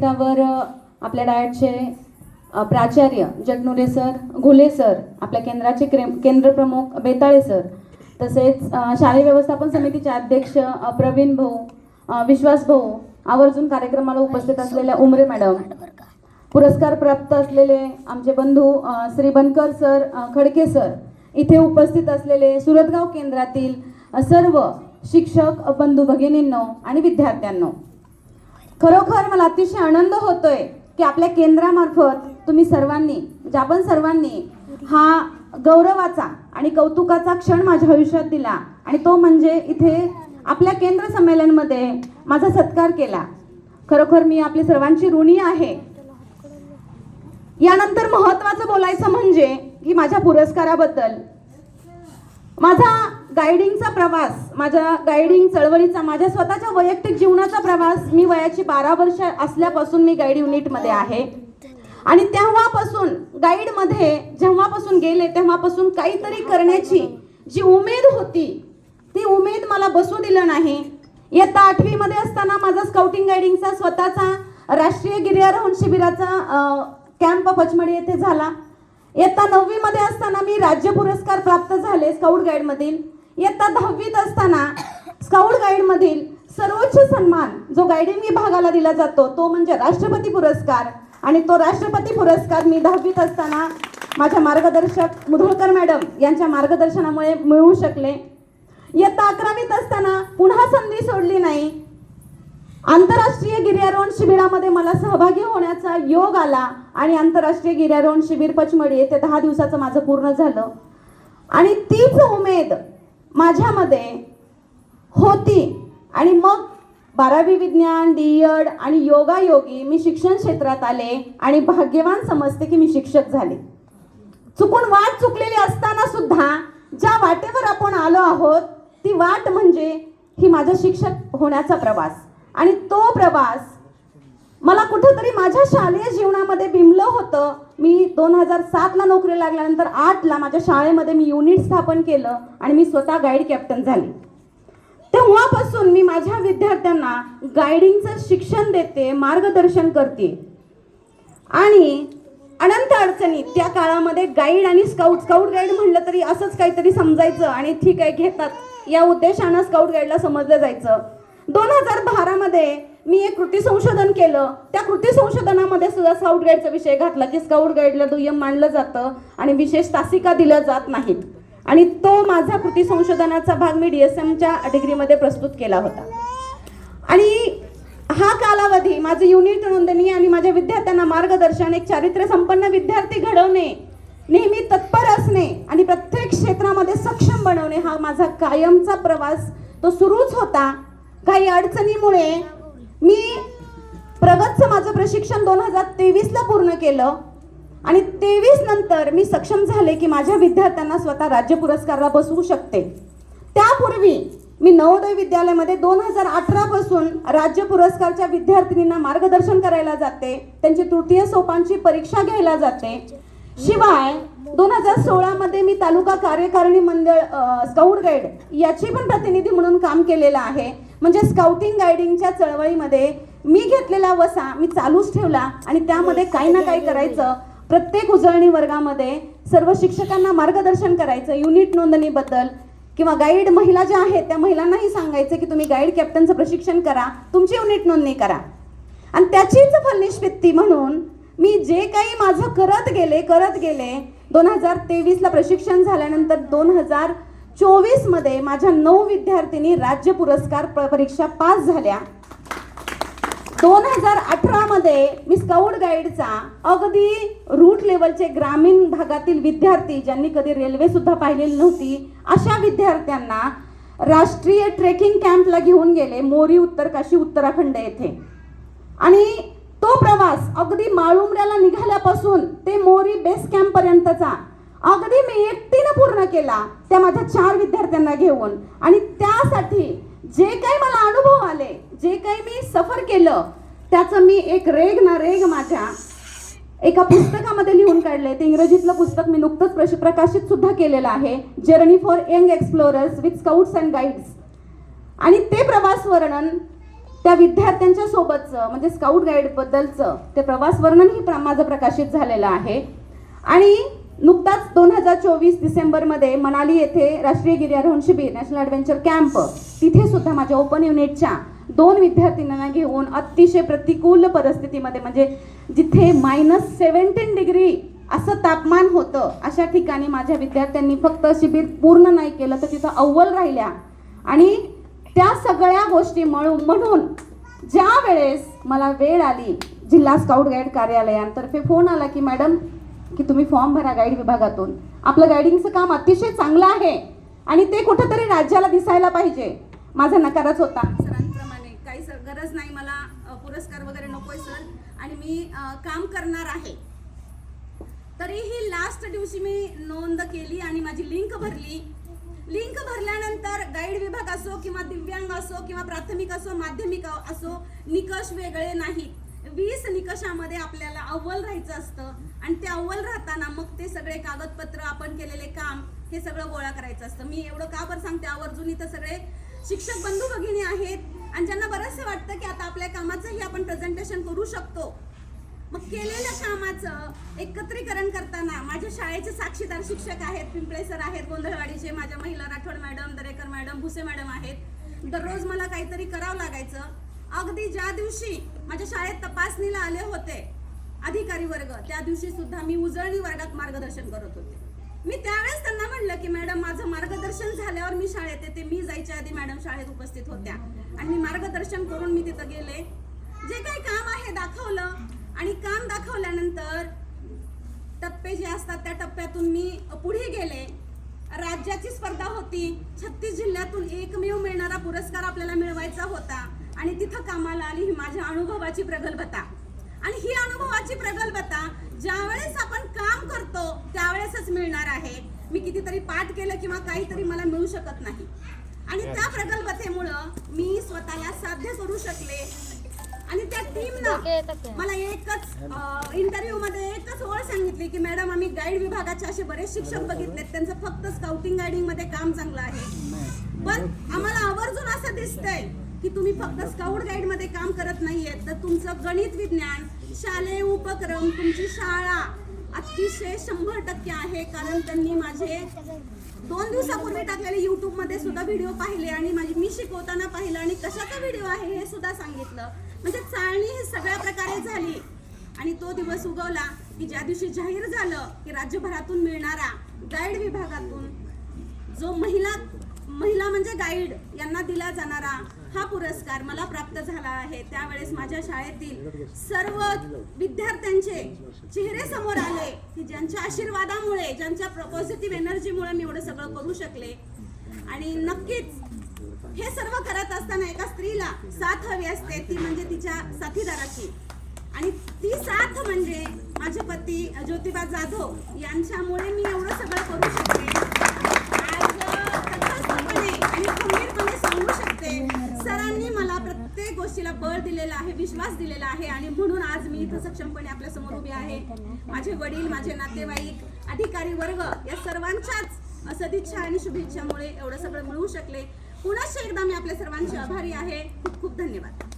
त्यावर आपल्या डायटचे प्राचार्य जगनुरे सर घुले सर आपल्या केंद्राचे क्रे केंद्र प्रमुख बेताळे सर तसेच शालेय व्यवस्थापन समितीचे अध्यक्ष प्रवीण भाऊ विश्वास भाऊ आवर्जून कार्यक्रमाला उपस्थित असलेल्या उमरे मॅडम पुरस्कार प्राप्त असलेले आमचे बंधू श्री बनकर सर खडके सर इथे उपस्थित असलेले सुरतगाव केंद्रातील सर्व शिक्षक बंधू भगिनींनो आणि विद्यार्थ्यांनो. खरोखर मला अतिशय आनंद होतोय की आपल्या केंद्रामार्फत तुम्ही सर्वांनी म्हणजे आपण सर्वांनी हा गौरवाचा आणि कौतुकाचा क्षण माझ्या आयुष्यात दिला. आणि तो म्हणजे इथे आपल्या केंद्र संमेलनमध्ये माझा सत्कार केला. खरोखर मी आपली सर्वांची ऋणी आहे. यानंतर महत्वाचं बोलायचं म्हणजे की माझ्या पुरस्काराबद्दल माझा गायडिंगचा प्रवास माझ्या गायडिंग चळवळीचा माझ्या स्वतःच्या वैयक्तिक जीवनाचा प्रवास मी वयाची बारा वर्ष असल्यापासून मी गाईड युनिटमध्ये आहे. आणि तेव्हापासून गाईडमध्ये जेव्हापासून गेले तेव्हापासून काहीतरी करण्याची जी उमेद होती ती उमेद मला बसू दिलं नाही. इयत्ता आठवीमध्ये असताना माझा स्काउटिंग गायडिंगचा स्वतःचा राष्ट्रीय गिर्यारोहण शिबिराचा कॅम्प पचमडी येथे झाला. इयत्ता नववीमध्ये असताना मी राज्य पुरस्कार प्राप्त झाले स्काउट गाईडमधील. इयत्ता दहावीत असताना स्काउट गाईडमधील सर्वोच्च सन्मान जो गायडिंग विभागाला दिला जातो तो म्हणजे राष्ट्रपती पुरस्कार. आणि तो राष्ट्रपती पुरस्कार मी दहावीत असताना माझ्या मार्गदर्शक मुधोळकर मॅडम यांच्या मार्गदर्शनामुळे मिळवू शकले. इयत्ता अकरावीत असताना पुन्हा संधी सोडली नाही. आंतरराष्ट्रीय गिर्यारोहण शिबिरामध्ये मला सहभागी होण्याचा योग आला आणि आंतरराष्ट्रीय गिर्यारोहण शिबिर पचमडी येथे दहा दिवसाचं माझं पूर्ण झालं. आणि तीच उमेद माझ्यामध्ये होती. आणि मग बारावी विज्ञान डी एड आणि योगायोगी मी शिक्षण क्षेत्रात आले आणि भाग्यवान समजते की मी शिक्षक झाले. चुकून वाट चुकलेली असताना सुद्धा ज्या वाटेवर आपण आलो आहोत ती वाट म्हणजे ही माझा शिक्षक होण्याचा प्रवास. आणि तो प्रवास मला कुठंतरी माझ्या शालेय जीवनामध्ये बिंबलं होतं. मी दोन हजार सातला नोकरी लागल्यानंतर आठला माझ्या शाळेमध्ये मी युनिट स्थापन केलं आणि मी स्वतः गाईड कॅप्टन झाली. तेव्हापासून मी माझ्या विद्यार्थ्यांना गायडिंगचं शिक्षण देते मार्गदर्शन करते. आणि अनंत अडचणी त्या काळामध्ये गाईड आणि स्काउट स्काउट गाईड म्हणलं तरी असंच काहीतरी समजायचं आणि ठीक आहे घेतात. या उद्देशानं स्काउट गाईडला समजलं जायचं. दोन हजार बारामध्ये मी एक कृती संशोधन केलं. त्या कृती संशोधनामध्ये सुद्धा स्काउट गाईडचा विषय घातला की स्काउट गाईडला दुय्यम मानलं जातं आणि विशेष तासिका दिल्या जात नाहीत. आणि तो माझा कृती संशोधनाचा भाग मी डी एस एमच्या डिग्रीमध्ये प्रस्तुत केला होता. आणि हा कालावधी माझं युनिट नोंदणी आणि माझ्या विद्यार्थ्यांना मार्गदर्शन एक चारित्र्य संपन्न विद्यार्थी घडवणे नेहमी तत्पर असणे आणि प्रत्येक क्षेत्रामध्ये सक्षम बनवणे हा माझा कायमचा प्रवास तो सुरूच होता. काही अडचणीमुळे मी प्रगतचं माझं प्रशिक्षण दोन हजार तेवीसला पूर्ण केलं. आणि तेवीस नंतर मी सक्षम झाले की माझ्या विद्यार्थ्यांना स्वतः राज्य पुरस्काराला बसवू शकते. त्यापूर्वी मी नवोदय विद्यालयामध्ये दोन हजार अठरापासून राज्य पुरस्कारच्या विद्यार्थिनींना मार्गदर्शन करायला जाते. त्यांची तृतीय सोपांची परीक्षा घ्यायला जाते. शिवाय दोन हजार सोळामध्ये मी तालुका कार्यकारिणी मंडळ अ, स्काउट गाईड याची पण प्रतिनिधी म्हणून काम केलेलं आहे. म्हणजे स्काउटिंग गायडिंगच्या चळवळीमध्ये मी घेतलेला वसा मी चालूच ठेवला आणि त्यामध्ये काही ना काही करायचं. प्रत्येक उजळणी वर्गामध्ये सर्व शिक्षकांना मार्गदर्शन करायचं युनिट नोंदणीबद्दल किंवा गाईड महिला ज्या आहेत त्या महिलांनाही सांगायचं की तुम्ही गाईड कॅप्टनचं प्रशिक्षण करा तुमची युनिट नोंदणी करा. आणि त्याचीच फलनिष्पत्ती म्हणून मी जे काही माझं करत गेले करत गेले दोन हजार तेवीसला प्रशिक्षण झाल्यानंतर दोन हजार चोवीसमध्ये माझ्या नऊ विद्यार्थिनी राज्य पुरस्कार प- परीक्षा पास झाल्या. दोन हजार अठरामध्ये मी स्काउट गाईडचा अगदी रूट लेवलचे ग्रामीण भागातील विद्यार्थी ज्यांनी कधी रेल्वेसुद्धा पाहिलेली नव्हती अशा विद्यार्थ्यांना राष्ट्रीय ट्रेकिंग कॅम्पला घेऊन गेले मोरी उत्तर काशी उत्तराखंड येथे. आणि तो प्रवास अगदी माळुंबऱ्याला निघाल्यापासून ते मोरी बेस कॅम्पपर्यंतचा अगदी मी एकटीनं पूर्ण केला त्या माझ्या चार विद्यार्थ्यांना घेऊन. आणि त्यासाठी जे काही मला अनुभव आले जे काही मी सफर केलं त्याचं मी एक रेग ना रेग माझ्या एका पुस्तकामध्ये लिहून काढले ते इंग्रजीतलं पुस्तक मी नुकतंच प्रश- प्रकाशित सुद्धा केलेलं आहे. Journey for young explorers with scouts and guides आणि ते प्रवास वर्णन त्या विद्यार्थ्यांच्या सोबतचं म्हणजे स्काउट गाईड बद्दलचं ते प्रवास वर्णनही प्र- माझं प्रकाशित झालेलं आहे. आणि नुकताच दोन हजार चोवीस डिसेंबरमध्ये मनाली येथे राष्ट्रीय गिर्यारोहण शिबिर नॅशनल ॲडव्हेंचर कॅम्प तिथे सुद्धा माझ्या ओपन युनिटच्या दोन विद्यार्थिनींना घेऊन अतिशय प्रतिकूल परिस्थितीमध्ये म्हणजे जिथे मायनस सेवन्टीन डिग्री असं तापमान होतं अशा ठिकाणी माझ्या विद्यार्थ्यांनी फक्त शिबिर पूर्ण नाही केलं तर तिथं अव्वल राहिल्या. आणि त्या सगळ्या गोष्टी म्हणून म्हणून ज्या वेळेस मला वेळ आली जिल्हा स्काउट गाईड कार्यालयांतर्फे फोन आला की मॅडम की तुम्ही फॉर्म भरा गाईड विभागातून. आपलं गाईडिंगचं काम अतिशय चांगलं आहे आणि ते कुठंतरी राज्याला दिसायला पाहिजे. माझा नकारच होता. सरांप्रमाणे काही सर गरज नाही मला पुरस्कार वगैरे नकोय सर. आणि मी काम करणार आहे. तरीही लास्ट दिवशी मी नोंद केली आणि माझी लिंक भरली. लिंक भरल्यानंतर गाईड विभाग असो किंवा दिव्यांग असो किंवा प्राथमिक असो माध्यमिक असो निकष वेगळे नाहीत. वीस निकषामध्ये आपल्याला अव्वल राहायचं असतं. आणि ते अव्वल राहताना मग ते सगळे कागदपत्र आपण केलेले काम हे सगळं गोळा करायचं असतं. मी एवढं का बरं सांगते? आवर्जून इथं सगळे शिक्षक बंधू भगिनी आहेत. आणि ज्यांना बरंचसं वाटतं की आता आपल्या कामाचंही आपण प्रेझेंटेशन करू शकतो. मग केलेल्या कामाचं एकत्रीकरण करताना माझ्या शाळेचे साक्षीदार शिक्षक आहेत पिंपळे सर आहेत गोंधळवाडीचे माझ्या महिला Rathod madam Darekar madam Bhuse madam आहेत. दररोज मला काहीतरी करावं लागायचं. अगदी ज्या दिवशी माझ्या शाळेत तपासणीला आले होते अधिकारी वर्ग त्या दिवशी सुद्धा मी उजळणी वर्गात मार्गदर्शन करत होते. मी त्यावेळेस त्यांना म्हणलं की मॅडम माझं मार्गदर्शन झाल्यावर मी शाळेत येते. मी जायच्या आधी मॅडम शाळेत उपस्थित होत्या आणि मी मार्गदर्शन करून मी तिथं गेले. जे काही काम आहे दाखवलं आणि काम दाखवल्यानंतर टप्पे जे असतात त्या टप्प्यातून मी पुढे गेले. राज्याची स्पर्धा होती. छत्तीस जिल्ह्यातून एकमेव मिळणारा पुरस्कार आपल्याला मिळवायचा होता. आणि तिथं कामाला आली ही माझ्या अनुभवाची प्रगल्भता. आणि ही अनुभवाची प्रगल्भता ज्यावेळेस आपण काम करतो त्यावेळेसच मिळणार आहे. मी कितीतरी पाठ केलं किंवा काहीतरी मला मिळू शकत नाही. आणि त्या प्रगल्भतेमुळं मी स्वतःला साध्य करू शकले. आणि त्या टीमनं मला एकच इंटरव्ह्यू मध्ये एकच ओळ सांगितली की मॅडम आम्ही गाईड विभागाचे असे बरेच शिक्षक बघितलेत. त्यांचं फक्त स्काउटिंग गाईडिंगमध्ये काम चांगलं आहे. पण आम्हाला आवर्जून असं दिसतंय की तुम्ही फक्त स्काउट गाईडमध्ये काम करत नाहीयेत तर तुमचं गणित विज्ञान शालेय उपक्रम तुमची शाळा अतिशय शंभर टक्के आहे. कारण त्यांनी माझे दोन दिवसापूर्वी टाकलेले यूट्यूबमध्ये सुद्धा व्हिडिओ पाहिले आणि माझी मी शिकवताना पाहिलं आणि कशाचा व्हिडिओ आहे हे सुद्धा सांगितलं. म्हणजे चाळणी हे सगळ्या प्रकारे झाली. आणि तो दिवस उगवला की ज्या दिवशी जाहीर झालं की राज्यभरातून मिळणारा गाईड विभागातून जो महिला महिला म्हणजे गाईड यांना दिला जाणारा हा पुरस्कार मला प्राप्त झाला आहे. त्यावेळेस माझ्या शाळेतील सर्व विद्यार्थ्यांचे चेहरे समोर आले की ज्यांच्या आशीर्वादामुळे ज्यांच्या पॉझिटिव्ह एनर्जीमुळे मी एवढं सगळं करू शकले. आणि नक्कीच हे सर्व करत असताना एका स्त्रीला साथ हवी असते. ती म्हणजे तिच्या साथीदाराची. आणि ती साथ म्हणजे माझे पती ज्योतिबा जाधव. यांच्यामुळे मी एवढं सगळं करू शकते सांगू सरांनी मला प्रत्येक गोष्टीला बळ दिलेला आहे विश्वास दिलेला आहे आणि म्हणून आज मी इथं सक्षमपणे आपल्यासमोर उभी आहे. माझे वडील माझे नातेवाईक अधिकारी वर्ग या सर्वांच्याच सदिच्छा आणि शुभेच्छामुळे एवढं सगळं मिळू शकले. पुन्हा एकदा मी आपल्या सर्वांचे आभारी आहे. खूप खूप धन्यवाद.